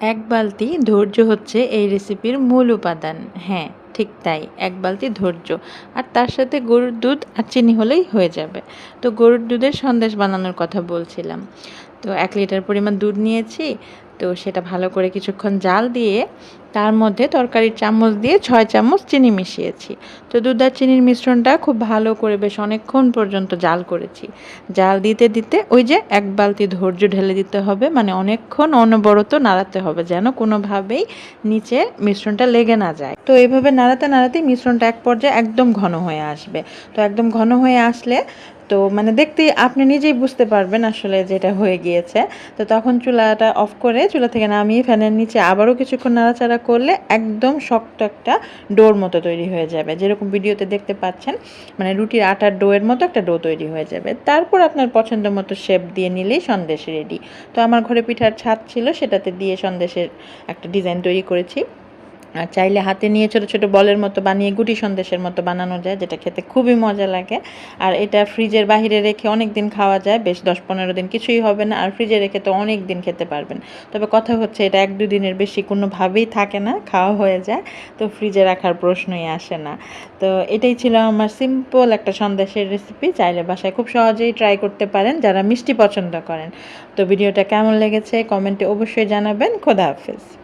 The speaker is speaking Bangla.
এক বালতি ধৈর্য হচ্ছে এই রেসিপির মূল উপাদান। হ্যাঁ ঠিক তাই, এক বালতি ধৈর্য। আর তার সাথে গরুর দুধ আর চিনি হলেই হয়ে যাবে। তো গরুর দুধের সন্দেশ বানানোর কথা বলছিলাম। তো এক লিটার পরিমাণ দুধ নিয়েছি। তো সেটা ভালো করে কিছুক্ষণ জাল দিয়ে তার মধ্যে তরকারির চামচ দিয়ে ছয় চামচ চিনি মিশিয়েছি। তো দুধ আর চিনির মিশ্রণটা খুব ভালো করে বেশ অনেকক্ষণ পর্যন্ত জাল করেছি। জাল দিতে দিতে ওই যে এক বালতি ধৈর্য ঢেলে দিতে হবে মানে অনেকক্ষণ অনবরত নাড়াতে হবে যেন কোনোভাবেই নিচে মিশ্রণটা লেগে না যায়। তো এইভাবে নাড়াতে নাড়াতে মিশ্রণটা এক পর্যায়ে একদম ঘন হয়ে আসবে। তো একদম ঘন হয়ে আসলে তো মানে দেখতে আপনি নিজেই বুঝতে পারবেন আসলে যেটা হয়ে গিয়েছে। তো তখন চুলাটা অফ করে চুলা থেকে নামিয়ে ফ্যানের নিচে আবারও কিছুক্ষণ নাড়াচাড়া করলে একদম শক্ত একটা ডোর মতো তৈরি হয়ে যাবে। যেরকম ভিডিওতে দেখতে পাচ্ছেন মানে রুটির আটার ডোয়ের মতো একটা ডো তৈরি হয়ে যাবে। তারপর আপনার পছন্দ মতো শেপ দিয়ে নিলেই সন্দেশ রেডি। তো আমার ঘরে পিঠার ছাদ ছিল, সেটাতে দিয়ে সন্দেশের একটা ডিজাইন তৈরি করেছি। আর চাইলে হাতে নিয়ে ছোট ছোট বলের মতো বানিয়ে গুটি সন্দেশের মতো বানানো যায়, যেটা খেতে খুবই মজা লাগে। আর এটা ফ্রিজের বাহিরে রেখে অনেক দিন খাওয়া যায়, বেশ দশ পনেরো দিন কিছুই হবে না। আর ফ্রিজে রেখে তো অনেক দিন খেতে পারবেন। তবে কথা হচ্ছে এটা এক দুই দিনের বেশি কোনোভাবেই থাকে না, খাওয়া হয়ে যায়, তো ফ্রিজে রাখার প্রশ্নই আসে না। তো এটাই ছিল আমার সিম্পল একটা সন্দেশের রেসিপি চাইলে বাসায় খুব সহজেই ট্রাই করতে পারেন যারা মিষ্টি পছন্দ করেন। তো ভিডিওটা কেমন লেগেছে কমেন্টে অবশ্যই জানাবেন। খোদা হাফেজ।